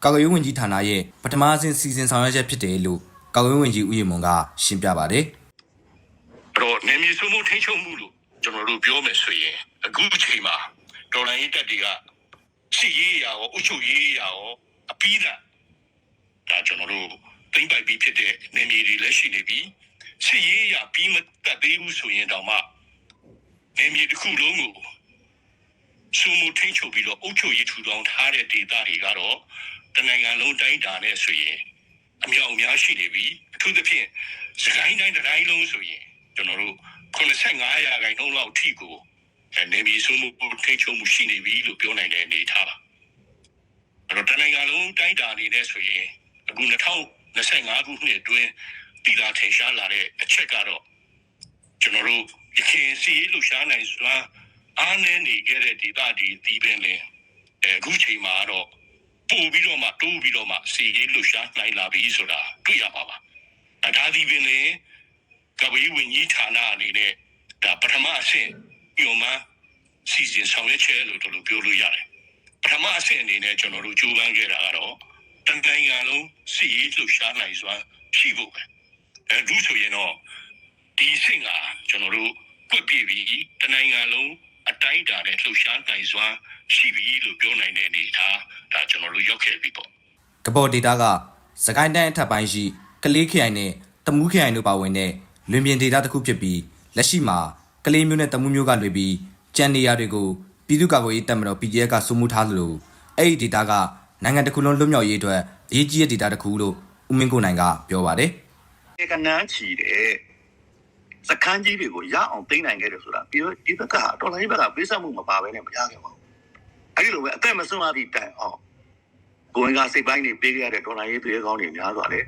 [SPEAKER 8] ကာကွယ်ရေးဝန်ကြီးဌာနရဲ့ပထမဆင့်စီစဉ်ဆောင်ရွက်ချက်ဖြစ်တယ်လို့ကာကွယ်ရေးဝန်ကြီးဦးရီမွန်ကရှင်းပြပါတယ်။
[SPEAKER 5] အဲ့တော့နေမြေစုမှုထိန်းချုပ်မှုလို့ကျွန်တော်တို့ပြောမယ်ဆိုရင်အခုအချိန်မှာဒေါ်လာရေးတက်တွေက စီရေးရာရောအုပ်ချုပ်ရေးရာရောအပြီးတာဒါကျွန်တော်တို့သိမ့်ပိုက်ပြီးဖြစ်တဲ့နေမြေတွေလည်းရှိနေပြီစီရေးရာပြီးမတက်သေးဘူးဆိုရင်တောင်မှနေမြေတစ်ခုလုံးကိုစုမှုထိန်းချုပ်ပြီးတော့အုပ်ချုပ်ရေးထူထောင်ထားတဲ့ဒေသတွေကတော့တနိုင်ငံလုံးတိုင်းတာနဲ့ဆိုရင်အမြောက်အများရှိနေပြီအထူးသဖြင့်စကိုင်းတိုင်းတစ်တိုင်းလုံးဆိုရင်ကျွန်တော်တို့85ရာခိုင်နှုန်းလောက်ထိကို နေပြည်စုမှုထိန်းချုပ်မှုရှိနေပြီလို့ပြောနိုင်တဲ့အနေအထားပါအဲ့တော့တနိုင်ငံလုံးတိုင်းတာအနေနဲ့ဆိုရင်အခု2025ခုနှစ်အတွင်းတည်လာထင်ရှားလာတဲ့အချက်ကတော့ကျွန်တော်တို့ရခိုင်စီးလှူရှားနိုင်စွာအားနည်းနေခဲ့တဲ့ဒေသဒီဒီပင်လင်အခုချိန်မှာတော့ပို့ပြီးတော့မှတိုးပြီးတော့မှစီရေးလှူရှားနိုင်လာပြီဆိုတာတွေ့ရပါပါ။ဒါဒီပင်လေကပေးဝင်ကြီးဌာနအနေနဲ့ဒါပထမအဆင့် ညွန်မှစီစဉ်ဆောင်ရွက်ချက်လို့တို့လိုပြောလို့ရတယ်။ပထမအဆင့်အနေနဲ့ကျွန်တော်တို့ကြိုးပမ်းခဲ့တာကတော့တန်တိုင်းကလုံးစီရေးလှူရှားနိုင်စွာရှိဖို့ပဲ။အဲဒီဆိုရင်တော့ဒီအဆင့်ကကျွန်တော်တို့ကွက်ပြည့်ပြီးတနိုင်ငံလုံးအတိုင်းအတာနဲ့လှူရှားနိုင်စွာရှိပြီလို့ပြောနိုင်တဲ့အနေအထားဒါကျွန်တော်တို့ရောက်ခဲ့ပြီပေါ့
[SPEAKER 8] ကဘော်ဒေတာကစကိုင်းတိုင်းအထက်ပိုင်းရှိကလေးခရိုင်နဲ့တမူးခရိုင်တို့ပါဝင်တဲ့လွင်ပြင်ဒေတာတစ်ခုဖြစ်ပြီးလက်ရှိမှာ ကလေးမျိုးနဲ့တမူးမျိုးကလွေပြီးကြံနေရတွေကိုပြည်သူ့ကာကွယ်ရေးတပ်မတော် PDF ကစုမှုထားသလိုအဲ့ဒီဒေတာကနိုင်ငံတစ်ခုလုံးလွတ်မြောက်ရေးအတွက်အရေးကြီးတဲ့ဒေတာတစ်ခုလို့ဦးမင်းကိုနိုင်ကပြောပါတယ်
[SPEAKER 9] ကနန်းချီတဲ့စခန်းကြီးတွေကိုရအောင်သိမ်းနိုင်ခဲ့တယ်ဆိုတာပြီးတော့ဒီဘက်ကတော်လိုင်းဘက်ကပေးဆက်မှုမပါဘဲနဲ့မရခဲ့ပါဘူးအဲဒီလိုပဲအသက်မဆုံးအသည့်တိုင်အောင်ကိုဝင်ကစိတ်ပိုင်းတွေပေးခဲ့ရတဲ့တော်လိုင်းရေးတွေကောင်းတွေများစွာလေ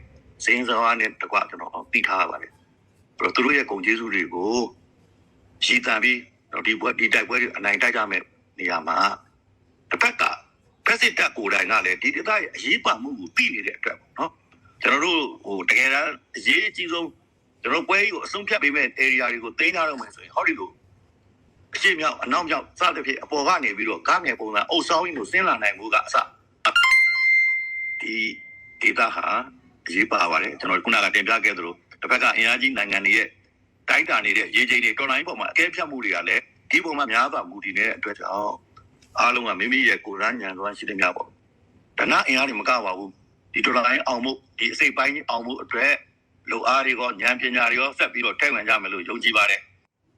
[SPEAKER 9] စင်းစကားနဲ့တကွကျွန်တော်သိထားရပါတယ်ပြီးတော့သူတို့ရဲ့ဂုံကျေးဇူးတွေကို ရည်တန်ပြီးတော့ဒီဘွက်ဒီတိုက်ပွဲတွေအနိုင်တိုက်ကြမဲ့နေရာမှာတစ်ဖက်ကပရက်စစ်တပ်ကိုယ်တိုင်ကလည်းဒီဒေသရဲ့အရေးပါမှုကိုသိနေတဲ့အတွက်ပေါ့နော်ကျွန်တော်တို့ဟိုတကယ်တမ်းအရေးအကြီးဆုံးကျွန်တော်ပွဲကြီးကိုအဆုံးဖြတ်ပေးမဲ့ area တွေကိုတင်းထားတော့မယ်ဆိုရင်ဟောဒီလိုအရှိမြောက်အနောက်မြောက်စသဖြင့်အပေါ်ကနေပြီးတော့ကားငယ်ပုံစံအုပ်ဆောင်ကြီးကိုဆင်းလာနိုင်မှုကအစဒီဒေတာဟာအရေးပါပါတယ်ကျွန်တော်ခုနကတင်ပြခဲ့သလိုတစ်ဖက်ကအင်အားကြီးနိုင်ငံတွေရဲ့ တိုက်တာနေတဲ့ရေးချိန်တွေတော်လိုင်းပေါ်မှာအကဲဖြတ်မှုတွေကလည်းဒီပုံမှာများစွာမူတည်နေတဲ့အတွက်ကြောင့်အားလုံးကမိမိရဲ့ကိုယ်ရမ်းညံစွမ်းရှိတဲ့များပေါ့ဒါနအင်အားတွေမကပါဘူးဒီဒေါ်လာတိုင်းအောင်မှုဒီအစိပ်ပိုင်းအောင်မှုအတွက်လူအားတွေရောဉာဏ်ပညာတွေရောဆက်ပြီးတော့ထိုက်ဝင်ကြမယ်လို့ယုံကြည်ပါတယ်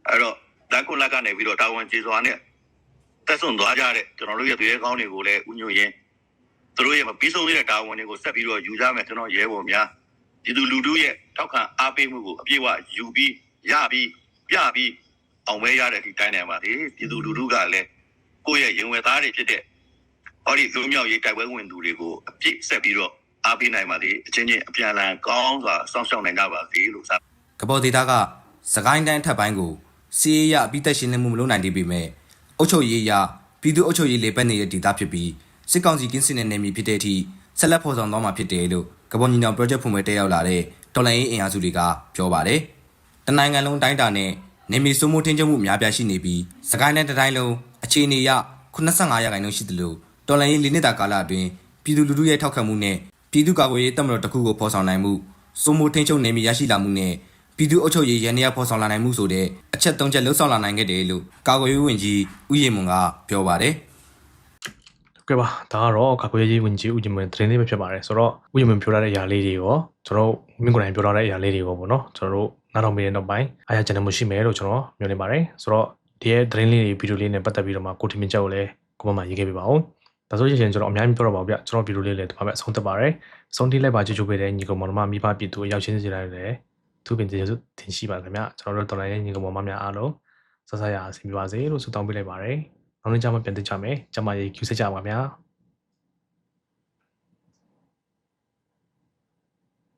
[SPEAKER 9] အဲ့တော့ဒါကုလကနေပြီးတော့တာဝန်ကျေစွာနဲ့တက်ဆွန်သွားကြတဲ့ကျွန်တော်တို့ရဲ့သူရဲကောင်းတွေကိုလည်းဥညွှတ်ရင်းသူတို့ရဲ့မပြီးဆုံးသေးတဲ့တာဝန်တွေကိုဆက်ပြီးတော့ယူကြမယ်ကျွန်တော်ရဲဘော်များဒီသူလူထုရဲ့ထောက်ခံအားပေးမှုကိုအပြည့်အဝယူပြီး ရပြီးပြပြီးအောင်မဲရတဲ့ဒီတိုင်းနိုင်ပါလေပြည်သူလူထုကလည်းကိုယ့်ရဲ့ရင်ဝယ်သားတွေဖြစ်တဲ့ဟောဒီလူမျိုးရေးတိုက်ပွဲဝင်သူတွေကိုအပြစ်ဆက်ပြီးတော့အားပေးနိုင်ပါသေးအချင်းချင်းအပြန်အလှန်ကောင်းစွာစောင့်ရှောက်နိုင်ကြပါသေးလို့စ
[SPEAKER 8] ကဘော်ဒေတာကစကိုင်းတိုင်းထပ်ပိုင်းကိုစီးရေးရအပိသက်ရှင်နေမှုမလုပ်နိုင်သေးပေမဲ့အုပ်ချုပ်ရေးရပြည်သူ့အုပ်ချုပ်ရေးလေပတ်နေတဲ့ဒေတာဖြစ်ပြီးစစ်ကောင်စီကင်းစင်တဲ့နယ်မြေဖြစ်တဲ့အထိဆက်လက်ဖော်ဆောင်သွားမှာဖြစ်တယ်လို့ကဘော်ညီနောင် project ဖွင့်ပွဲတက်ရောက်လာတဲ့တော်လိုင်းရေးအင်အားစုတွေကပြောပါတယ်။ တနိုင်ငံလုံးတိုင်းတာနဲ့နေမီစိုးမိုးထင်းချုံမှုအများပြားရှိနေပြီးစကိုင်းတိုင်းတစ်တိုင်းလုံးအခြေအနေအရ85ရာခိုင်နှုန်းရှိသလိုတော်လိုင်းရေးလေးနှစ်တာကာလအတွင်းပြည်သူလူထုရဲ့ထောက်ခံမှုနဲ့ပြည်သူ့ကာကွယ်ရေးတပ်မတော်တစ်ခုကိုဖော်ဆောင်နိုင်မှုစိုးမိုးထင်းချုံနေမီရရှိလာမှုနဲ့ပြည်သူ့အုပ်ချုပ်ရေးရန်ရဖော်ဆောင်လာနိုင်မှုဆိုတဲ့အချက်၃ချက်လှုပ်ဆောင်လာနိုင်ခဲ့တယ်လို့ကာကွယ်ရေးဝန်ကြီးဦးရေမွန်ကပြောပါတယ်
[SPEAKER 6] ကဲပါဒါကတော့ကာကွယ်ရေးဝန်ကြီးဦးဂျင်မန်သတင်းလေးပဲဖြစ်ပါတယ်ဆိုတော့ဦးဂျင်မန်ပြောထားတဲ့အရာလေးတွေရောကျွန်တော်တို့မင်းကိုယ်တိုင်ပြောထားတဲ့အရာလေးတွေရောပေါ့နော်ကျွန်တော်တို့နားထောင်မိတဲ့နောက်ပိုင်းအားရကျန်မှုရှိမယ်လို့ကျွန်တော်မျှော်လင့်ပါတယ်ဆိုတော့ဒီရဲ့သတင်းလေးတွေဗီဒီယိုလေးနဲ့ပတ်သက်ပြီးတော့မှကိုတီမင်ချက်ကိုလည်းကိုမမရေးခဲ့ပြပါဦးဒါဆိုရင်ကျွန်တော်အများကြီးပြောတော့ပါဘူးဗျကျွန်တော်ဗီဒီယိုလေးလည်းဒီမှာပဲအဆုံးသတ်ပါတယ်အဆုံးထိလိုက်ပါကြည့်ကြပေးတဲ့ညီကောင်မောင်နှမမိဘပြည်သူအရောက်ချင်းစီတိုင်းလည်းသူပင်ကျေးဇူးတင်ရှိပါခင်ဗျကျွန်တော်တို့တော်လိုင်းရဲ့ညီကောင်မောင်မများအားလုံးဆက်ဆက်ရအဆင်ပြေပါစေလို့ဆုတောင်းပေးလိုက်ပါတယ် နောက်နေ့ကျမှပြန်တွေ့ကြမယ်ကျမရေး Q ဆက်ကြပါဗျာ